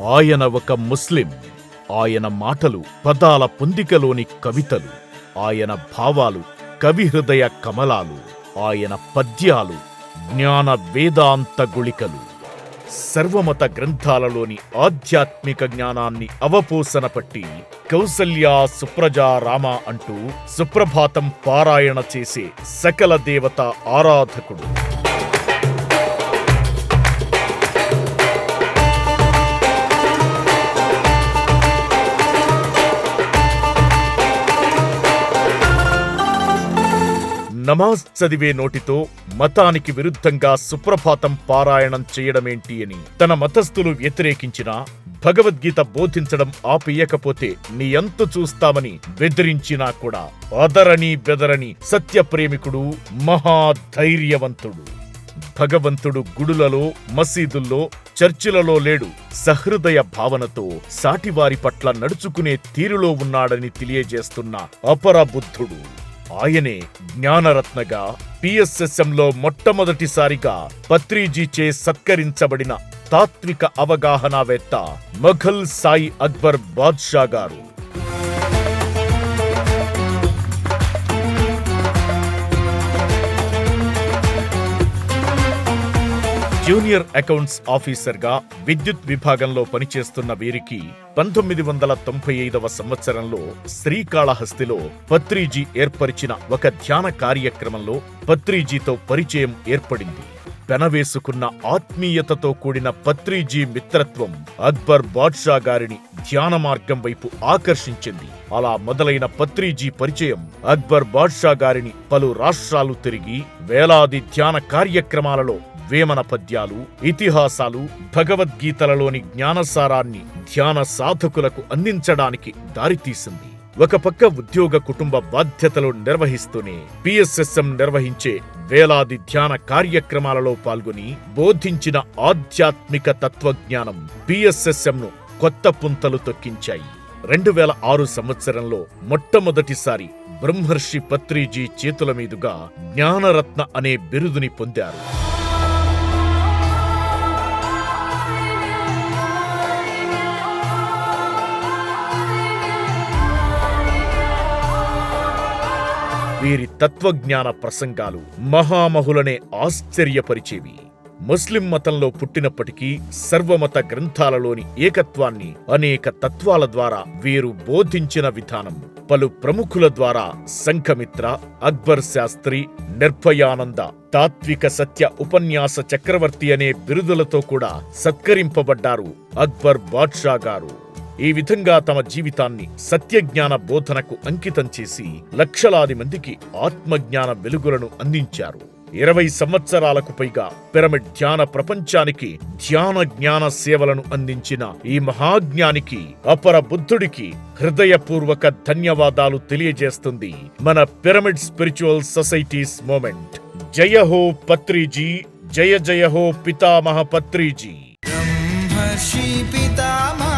ఆయన ఒక ముస్లిం. ఆయన మాటలు పదాల పొందికలోని కవితలు. ఆయన భావాలు కవి హృదయ కమలాలు. ఆయన పద్యాలు జ్ఞాన వేదాంత గుళికలు. సర్వమత గ్రంథాలలోని ఆధ్యాత్మిక జ్ఞానాన్ని అవపోసన పట్టి కౌసల్యా సుప్రజా రామ అంటూ సుప్రభాతం పారాయణ చేసే సకల దేవత ఆరాధకుడు. నమాజ్ చదివే నోటితో మతానికి విరుద్ధంగా సుప్రభాతం పారాయణం చేయడమేంటి అని తన మతస్థులు వ్యతిరేకించినా భగవద్గీత బోధించడం ఆపేయకపోతే నీ అంతు చూస్తామని బెదిరించినా కూడా అదరని బెదరని సత్యప్రేమికుడు మహాధైర్యవంతుడు. భగవంతుడు గుడులలో మసీదుల్లో చర్చిలలో లేడు. సహృదయ భావనతో సాటివారి పట్ల నడుచుకునే తీరులో ఉన్నాడని తెలియజేస్తున్న అపరబుద్ధుడు. ఆయనే జ్ఞానరత్నగా పిఎస్ఎస్ఎంలో మొట్టమొదటిసారిగా పత్రిజీచే సత్కరించబడిన తాత్విక అవగాహనవేత్త మఘల్ సాయి అక్బర్ బాద్షా గారు. జూనియర్ అకౌంట్స్ ఆఫీసర్గా విద్యుత్ విభాగంలో పనిచేస్తున్న వీరికి పంతొమ్మిది వందల తొంభై ఐదవ సంవత్సరంలో శ్రీకాళహస్తిలో పత్రిజీ ఏర్పరిచిన ఒక ధ్యాన కార్యక్రమంలో పత్రిజీతో పరిచయం ఏర్పడింది. పెనవేసుకున్న ఆత్మీయతతో కూడిన పత్రిజీ మిత్రత్వం అక్బర్ బాద్షా గారిని ధ్యాన మార్గం వైపు ఆకర్షించింది. అలా మొదలైన పత్రిజీ పరిచయం అక్బర్ బాద్షా గారిని పలు రాష్ట్రాలు తిరిగి వేలాది ధ్యాన కార్యక్రమాలలో వేమన పద్యాలు ఇతిహాసాలు భగవద్గీతలలోని జ్ఞానసారాన్ని ధ్యాన సాధకులకు అందించడానికి దారితీసింది ఒక పక్క ఉద్యోగ కుటుంబ బాధ్యతలు నిర్వహిస్తూనే పిఎస్ఎస్ఎం నిర్వహించే వేలాది ధ్యాన కార్యక్రమాలలో పాల్గొని బోధించిన ఆధ్యాత్మిక తత్వజ్ఞానం పిఎస్ఎస్ఎంను కొత్త పుంతలు తొక్కించాయి. రెండు వేల ఆరు సంవత్సరంలో మొట్టమొదటిసారి బ్రహ్మర్షి పత్రిజీ చేతుల మీదుగా జ్ఞానరత్న అనే బిరుదుని పొందారు. వీరి తత్వజ్ఞాన ప్రసంగాలు మహామహులనే ఆశ్చర్యపరిచేవి. ముస్లిం మతంలో పుట్టినప్పటికీ సర్వమత గ్రంథాలలోని ఏకత్వాన్ని అనేక తత్వాల ద్వారా వీరు బోధించిన విధానం. పలు ప్రముఖుల ద్వారా సంఘమిత్ర అక్బర్ శాస్త్రి నిర్భయానంద తాత్విక సత్య ఉపన్యాస చక్రవర్తి అనే బిరుదులతో కూడా సత్కరింపబడ్డారు అక్బర్ బాద్షా గారు. ఈ విధంగా తమ జీవితాన్ని సత్యజ్ఞాన బోధనకు అంకితం చేసి లక్షలాది మందికి ఆత్మజ్ఞాన వెలుగులను అందించారు. ఇరవై సంవత్సరాలకు పైగా పిరమిడ్ ధ్యాన ప్రపంచానికి ధ్యాన జ్ఞాన సేవలను అందించిన ఈ మహాజ్ఞానికి అపర బుద్ధుడికి హృదయపూర్వక ధన్యవాదాలు తెలియజేస్తుంది మన పిరమిడ్ స్పిరిచువల్ సొసైటీస్ మూమెంట్. జయ హో పత్రిజీ జయ జయ హో పితామహ పత్రిజీ. పితామహ